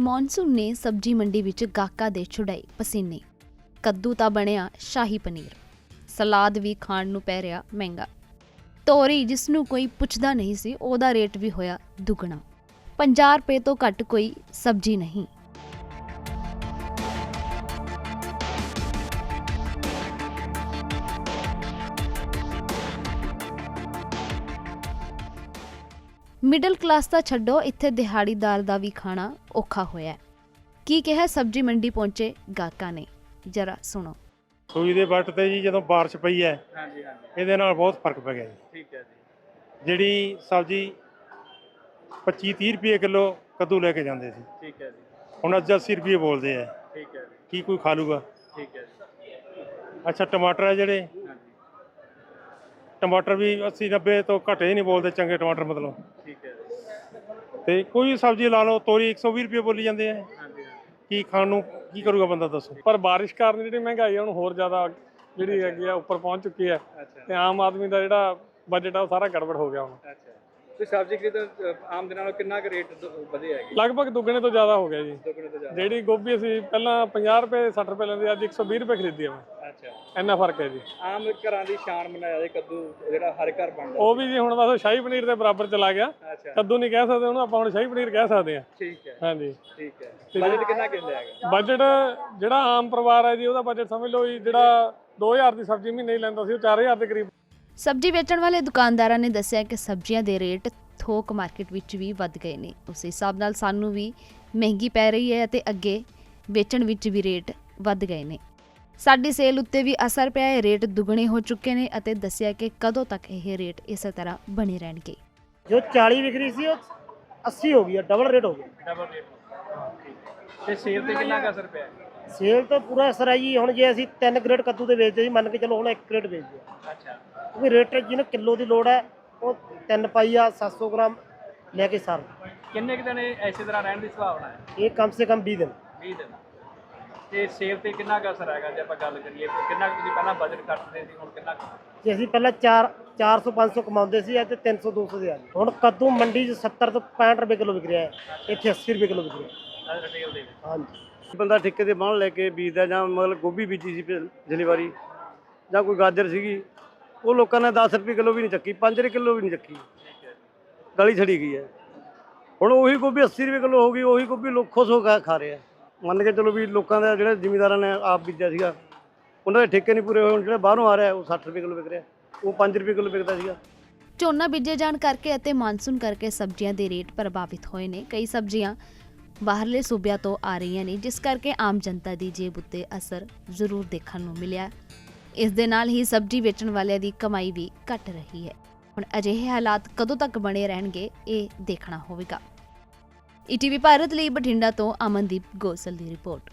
Monsoon ਨੇ ਸਬਜ਼ੀ ਮੰਡੀ ਵਿੱਚ ਗਾਹਕਾਂ ਦੇ ਛੁਡਾਈ ਪਸੀਨੇ। ਕੱਦੂ ਤਾਂ ਬਣਿਆ ਸ਼ਾਹੀ ਪਨੀਰ। ਸਲਾਦ ਵੀ ਖਾਣ ਨੂੰ ਪੈ ਰਿਹਾ ਮਹਿੰਗਾ। ਤੋਰੀ ਜਿਸ ਨੂੰ ਕੋਈ ਪੁੱਛਦਾ ਨਹੀਂ ਸੀ, ਉਹਦਾ ਰੇਟ ਵੀ ਹੋਇਆ ਦੁੱਗਣਾ। 50 ਰੁਪਏ ਤੋਂ ਘੱਟ ਕੋਈ ਸਬਜ਼ੀ ਨਹੀਂ। ਮਿਡਲ ਕਲਾਸ ਦਾ ਛੱਡੋ ਇੱਥੇ ਦਿਹਾੜੀਦਾਰ ਦਾ ਵੀ ਖਾਣਾ ਔਖਾ ਹੋਇਆ ਹੈ। ਕੀ ਕਿਹਾ ਸਬਜ਼ੀ ਮੰਡੀ ਪਹੁੰਚੇ ਗਾਹਕਾਂ ਨੇ। ਜਰਾ ਸੁਣੋ। ਸੂਈ ਦੇ ਵੱਟ ਤੇ ਜੀ ਜਦੋਂ ਬਾਰਿਸ਼ ਪਈ ਹੈ ਹਾਂਜੀ ਹਾਂਜੀ। ਇਹਦੇ ਨਾਲ ਬਹੁਤ ਫ਼ਰਕ ਪੈ ਗਿਆ ਜੀ। ਠੀਕ ਹੈ ਜੀ। ਜਿਹੜੀ ਸਬਜ਼ੀ 25 30 ਰੁਪਏ ਕਿਲੋ ਕੱਦੂ ਲੈ ਕੇ ਜਾਂਦੇ ਸੀ। ਠੀਕ ਹੈ ਜੀ। ਹੁਣ ਅੱਜ 80 ਰੁਪਏ ਬੋਲਦੇ ਆ। ਠੀਕ ਹੈ ਜੀ। ਕੀ ਕੋਈ ਖਾ ਲੂਗਾ? ਠੀਕ ਹੈ ਜੀ। ਅੱਛਾ ਟਮਾਟਰ ਹੈ ਜਿਹੜੇ ਟਮਾਟਰ ਵੀ 80 90 ਤੋਂ ਘਟੇ ਹੀ ਨਹੀਂ ਬੋਲਦੇ ਚੰਗੇ ਟਮਾਟਰ ਮਤਲਬ। ਠੀਕ ਹੈ। ਤੇ ਕੋਈ ਸਬਜ਼ੀ ਲਾ ਲਓ ਤੋਰੀ 120 ਰੁਪਏ ਬੋਲੀ ਜਾਂਦੇ ਆ। ਕੀ ਖਾਣ ਨੂੰ ਕੀ ਕਰੂਗਾ ਬੰਦਾ ਦੱਸੋ? ਪਰ ਬਾਰਿਸ਼ ਕਾਰਨ ਜਿਹੜੀ ਮਹਿੰਗਾਈ ਆ ਹੁਣ ਹੋਰ ਜ਼ਿਆਦਾ ਜਿਹੜੀ ਹੈਗੀ ਆ ਉੱਪਰ ਪਹੁੰਚ ਚੁੱਕੀ ਹੈ ਅੱਛਾ। ਤੇ ਆਮ ਆਦਮੀ ਦਾ ਜਿਹੜਾ ਬਜਟ ਆ ਉਹ ਸਾਰਾ ਗੜਬੜ ਹੋ ਗਿਆ ਹੁਣ। ਤੇ ਸਬਜ਼ੀ ਖਰੀਦ ਅ, ਆਮ ਦੇ ਨਾਲੋਂ ਕਿੰਨਾ ਕੁ ਰੇਟ ਵਧਿਆ ਹੈਗੀ? ਲਗਭਗ ਦੁੱਗਣੇ ਤੋਂ ਜ਼ਿਆਦਾ ਹੋ ਗਿਆ ਜੀ। ਦੁੱਗਣੇ ਤੋਂ ਜ਼ਿਆਦਾ। ਜਿਹੜੀ ਗੋਭੀ ਅਸੀਂ ਪਹਿਲਾਂ 50 ਰੁਪਏ 60 ਰੁਪਏ ਲੈਂਦੇ ਅੱਜ 120 ਰੁਪਏ ਖਰੀਦੀ ਆ ਮੈਂ। ਅੱਛਾ। ਇੰਨਾ ਫ਼ਰਕ ਹੈ ਜੀ। ਆਮ ਘਰਾਂ ਦੀ ਸ਼ਾਨ ਬਣਾਇਆ ਜੇ ਕੱਦੂ ਜਿਹੜਾ ਹਰ ਘਰ ਬਣਦਾ ਉਹ ਵੀ ਜੀ ਹੁਣ ਬਸ ਸ਼ਾਹੀ ਪਨੀਰ ਦੇ ਬਰਾਬਰ ਚਲਾ ਗਿਆ। ਅੱਛਾ। ਕੱਦੂ ਨਹੀਂ ਕਹਿ ਸਕਦੇ ਉਹਨੂੰ ਆਪਾਂ ਹੁਣ ਸ਼ਾਹੀ ਪਨੀਰ ਕਹਿ ਸਕਦੇ ਹਾਂ। ਠੀਕ ਹੈ। ਹਾਂਜੀ। ਠੀਕ ਹੈ। ਬਜਟ ਕਿੰਨਾ ਕਹਿੰਦੇ ਹੈਗਾ? ਬਜਟ ਜਿਹੜਾ ਆਮ ਪਰਿਵਾਰ ਹੈ ਜੀ ਉਹਦਾ ਬਜਟ ਸਮਝ ਲਓ ਜੀ ਜਿਹੜਾ 2000 ਦੀ ਸਬਜ਼ੀ ਮਹੀਨੇ ਹੀ ਲੈਂਦਾ ਸੀ ਉਹ 4000 ਦੇ ਕਰੀਬ। ਸਬਜ਼ੀ ਵੇਚਣ ਵਾਲੇ ਦੁਕਾਨਦਾਰਾਂ ਨੇ ਦੱਸਿਆ ਕਿ ਸਬਜ਼ੀਆਂ ਦੇ ਰੇਟ ਥੋਕ ਮਾਰਕੀਟ ਵਿੱਚ ਵੀ ਵੱਧ ਗਏ ਨੇ। ਉਸ ਹਿਸਾਬ ਨਾਲ ਸਾਨੂੰ ਵੀ ਮਹਿੰਗੀ ਪੈ ਰਹੀ ਹੈ ਅਤੇ ਅੱਗੇ ਵੇਚਣ ਵਿੱਚ ਵੀ ਰੇਟ ਵੱਧ ਗਏ ਨੇ। ਸਾਡੀ ਸੇਲ ਉੱਤੇ ਵੀ ਅਸਰ ਪਿਆ ਹੈ ਰੇਟ ਦੁੱਗਣੇ ਹੋ ਚੁੱਕੇ ਨੇ ਅਤੇ ਦੱਸਿਆ ਕਿ ਕਦੋਂ ਤੱਕ ਇਹ ਰੇਟ ਇਸੇ ਤਰ੍ਹਾਂ ਬਣੇ ਰਹਿਣਗੇ। ਜੋ 40 ਵਿਕ ਰਹੀ ਸੀ ਉਹ 80 ਹੋ ਗਈ ਹੈ ਡਬਲ ਰੇਟ ਹੋ ਗਿਆ ਡਬਲ ਰੇਟ ਤੇ ਸੇਲ ਤੇ ਕਿੰਨਾ ਕੁ ਅਸਰ ਪਿਆ? ਸੇਲ ਤਾਂ ਪੂਰਾ ਅਸਰ ਹੈ ਜੀ ਹੁਣ ਜੇ ਅਸੀਂ 3 ਗ੍ਰੇਡ ਕੱਦੂ ਦੇ ਵੇਚਦੇ ਸੀ ਮੰਨ ਕੇ ਚਲੋ ਹੁਣ 1 ਗ੍ਰੇਡ ਵੇਚਦੇ ਆ ਅੱਛਾ। ਕਿਉਂਕਿ ਰੇਟ ਜਿਹਨੂੰ ਕਿਲੋ ਦੀ ਲੋੜ ਹੈ ਉਹ 3 ਪਾਈਆ 700 ਗ੍ਰਾਮ ਲੈ ਕੇ ਸਰ ਕਿੰਨੇ ਕੁ ਦਿਨ ਇਹ ਐਸੇ ਤਰ੍ਹਾਂ ਰਹਿਣ ਦੀ ਸੰਭਾਵਨਾ ਹੈ? ਇਹ ਕਮ ਸੇ ਕਮ 20 ਦਿਨ। 20 ਦਿਨ। ਤੇ ਸੇਲ ਤੇ ਕਿੰਨਾ ਕੁ ਅਸਰ ਹੈਗਾ ਜੇ ਆਪਾਂ ਗੱਲ ਕਰੀਏ? ਕਿੰਨਾ ਕੁ ਤੁਸੀਂ ਪਹਿਲਾਂ ਬਜਟ ਕੱਟਦੇ ਸੀ ਹੁਣ ਕਿੰਨਾ ਜੇ ਅਸੀਂ ਪਹਿਲਾਂ 4 400 500 ਕਮਾਉਂਦੇ ਸੀ ਅੱਜ 300 200 ਦੇ ਆ ਗਏ। ਹੁਣ ਕੱਦੂ ਮੰਡੀ 'ਚ 70 ਤੋਂ 65 ਰੁਪਏ ਕਿਲੋ ਵਿਕ ਰਿਹਾ ਹੈ। ਇੱਥੇ 80 ਰੁਪਏ ਕਿਲੋ ਵਿਕ ਰਿਹਾ ਹੈ। ਰਿਟੇਲ ਦੇ ਵਿੱਚ। ਹਾਂਜੀ। ਬੰਦਾ ਠੇਕੇ ਤੇ ਬਾਣ ਲੈ ਕੇ ਬੀਜਦਾ ਜਾਂ ਮਤਲਬ ਗੋਭੀ ਬੀਜੀ ਸੀ ਪਿਛਲੀ ਵਾਰੀ ਜਾਂ ਕੋਈ ਗਾਜਰ ਸੀਗੀ ਉਹ ਲੋਕਾਂ ਨੇ 10 ਰੁਪਏ ਕਿਲੋ ਵੀ ਨਹੀਂ ਚੱਕੀ 5 ਰੁਪਏ ਕਿਲੋ ਵੀ ਨਹੀਂ ਚੱਕੀ। ਗਲੀ ਛੜੀ ਗਈ ਹੈ। ਹੁਣ ਉਹੀ ਗੋਭੀ 80 ਰੁਪਏ ਕਿਲੋ ਹੋ ਗਈ ਉਹੀ ਗੋਭੀ ਲੋਕ ਖੁਸ਼ ਹੋ ਕੇ ਖਾ ਰਹੇ ਆ। ਮੰਨ ਕੇ ਚਲੋ ਵੀ ਲੋਕਾਂ ਦਾ ਜਿਹੜੇ ਜ਼ਿਮੀਂਦਾਰਾਂ ਨੇ ਆਪ ਬੀਜਿਆ ਸੀਗਾ, ਉਹਨਾਂ ਦੇ ਠੇਕੇ ਨਹੀਂ ਪੂਰੇ ਹੋਏ, ਹੁਣ ਜਿਹੜੇ ਬਾਹਰੋਂ ਆ ਰਿਹਾ, ਉਹ 60 ਰੁਪਏ ਕਿਲੋ ਵਿਕ ਰਿਹਾ, ਉਹ 5 ਰੁਪਏ ਕਿਲੋ ਵਿਕਦਾ ਸੀਗਾ। ਝੋਨਾ ਬੀਜੇ ਜਾਣ ਕਰਕੇ ਅਤੇ ਮਾਨਸੂਨ ਕਰਕੇ ਸਬਜ਼ੀਆਂ ਦੇ ਰੇਟ ਪ੍ਰਭਾਵਿਤ ਹੋਏ ਨੇ। ਕਈ ਸਬਜ਼ੀਆਂ ਬਾਹਰਲੇ ਸੂਬਿਆਂ ਤੋਂ ਆ ਰਹੀਆਂ ਨੇ, ਜਿਸ ਕਰਕੇ ਆਮ ਜਨਤਾ ਦੀ ਜੇਬ ਉੱਤੇ ਅਸਰ ਜ਼ਰੂਰ ਦੇਖਣ ਨੂੰ ਮਿਲਿਆ। ਇਸ ਦੇ ਨਾਲ ਹੀ ਸਬਜ਼ੀ ਵੇਚਣ ਵਾਲਿਆਂ ਦੀ ਕਮਾਈ ਵੀ ਘਟ ਰਹੀ ਹੈ। ਹੁਣ ਅਜਿਹੇ ਹਾਲਾਤ ਕਦੋਂ ਤੱਕ ਬਣੇ ਰਹਿਣਗੇ, ਇਹ ਦੇਖਣਾ ਹੋਵੇਗਾ। ਈਟੀਵੀ ਭਾਰਤ ਲਈ ਬਠਿੰਡਾ ਤੋਂ ਅਮਨਦੀਪ ਗੋਸਲ ਦੀ ਰਿਪੋਰਟ।